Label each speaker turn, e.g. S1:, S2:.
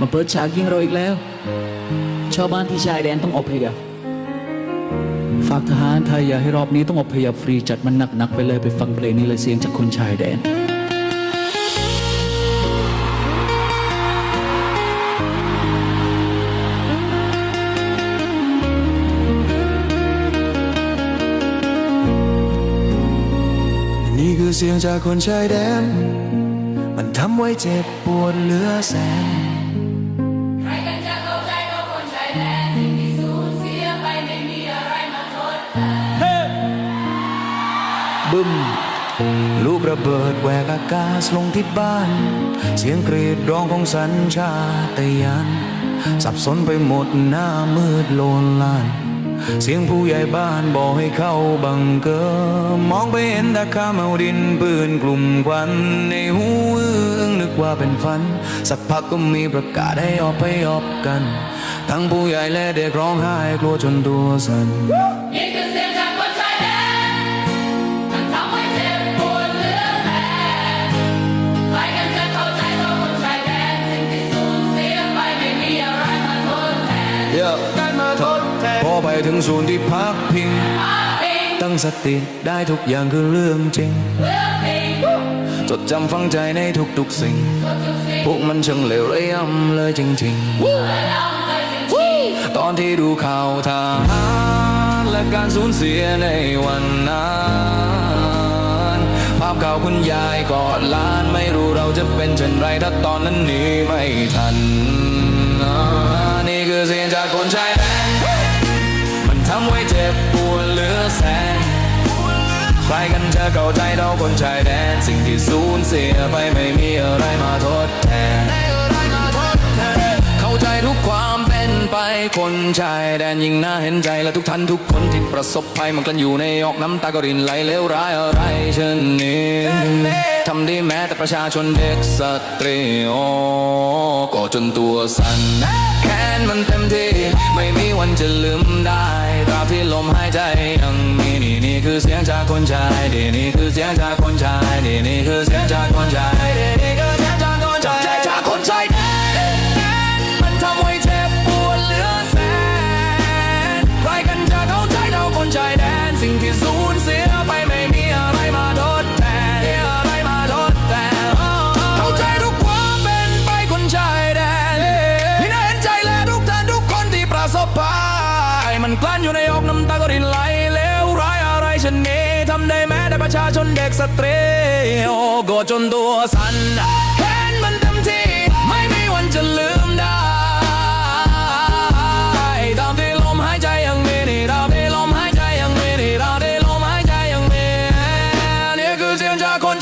S1: มาเปิดฉากยิงเราอีกแล้ว ชาวบ้านที่ชายแดนต้องอพยพฝากทหารไทยอย่าให้รอบนี้ต้องอพยพฟรีจัดมันหนักๆไปเลยไปฟังเพลงนี้เลยเสียงจากคนชายแดน
S2: นี่คือเสียงจากคนชายแดน มันทำไว้เจ็บปวดเหลือแสน บึ้มลูกระเบิดแหวกอากาศลงที่บ้าน เสียงกรีดร้องของสัญชาตญาณสับสนไปหมดหน้ามืดโลนลาน เสียงผู้ใหญ่บ้านบอกให้เข้าบังเกอร์มองไปเห็นตาข้ามเอาดินปืนกลุ่มควันในหูอึ้งนึก ว่าเป็นฝัน สักพักก็มีประกาศให้ออกไปออกกัน ทั้งผู้ใหญ่และเด็กร้องไห้กลัวจนตัวสั่น
S3: นี่คือเสียงจากคนชายแดนมันทำให้เจ็บปวดเหลือแสนใครกันจะเข้าใจเราคนชายแดนสิ่งที่สูญเสียไปไม่มีอะไรมาทดแทน
S2: ได้มาทดแทนพอไปถึงศูนย์ที่พักพิง
S3: พักพิง
S2: ตั้งสติได้ทุกอย่างคือเรื่องจริง
S3: เลือกพิง
S2: จดจำฝังใจในทุกๆสิ่ง
S3: ทุกสิ่ง
S2: พวกมันช่างเลวระยำเลยจริง
S3: จริง
S2: ๆ ตอนที่ดูข่าวทหารและการสูญเสียในวันนั้นภาพข่าวคุณยายกอดล้านไม่รู้เราจะเป็นเช่นไรถ้าตอนนั้นนี้ไม่ทัน นี่คือเสียงจากคนชายแดนมันทำไว้เจ็บปวดเหลือแสน ใครกันจะเข้าใจเราคนชายแดน สิ่งที่สูญเสียไปไม่มีอะไรมาทดแทน เข้าใจทุกความเป็นไปคนชายแดนยิ่งน่าเห็นใจและทุกท่านทุกคนที่ประสบภัยมันกลันอยู่ในออกน้ำตากรินไหลเลวร้ายอะไรเช่นนี้ทำได้แม้แต่ประชาชนเด็กสตรีโอ้ก็จนตัวสั่นแค้นมันเต็มที่ไม่มีวันจะลืมได้ตราบที่ลมหายใจ คือเสียงจากคนชายดีนี่คือเสียงจากคนชายดีนี่คือเสียงจากคนชายดีนี่คือเสียงจากคนชายจับใจจากคนชายแดนมันทำให้เจ็บปวดเหลือแสนใครกันจะเข้าใจเราคนชายแดนสิ่งที่สูญเสียไปไม่มีอะไรมาทดแทนมีอะไรมาทดแทนเข้าใจทุกความเป็นไปคนชายแดนที่น่าเห็นใจและทุกท่านทุกคนที่ประสบภัยมันกลั้นอยู่ใน ประชาชนเด็กสตรีโอ้ก็จนตัวสั่นเห็นมันเต็มที่ ไม่มีวันจะลืมได้ตามที่ลมหายใจยังมีนี่ตามบลมหายใจยังมีนี่ตามบลมหายใจยังมีนี่คือเสียงจากคน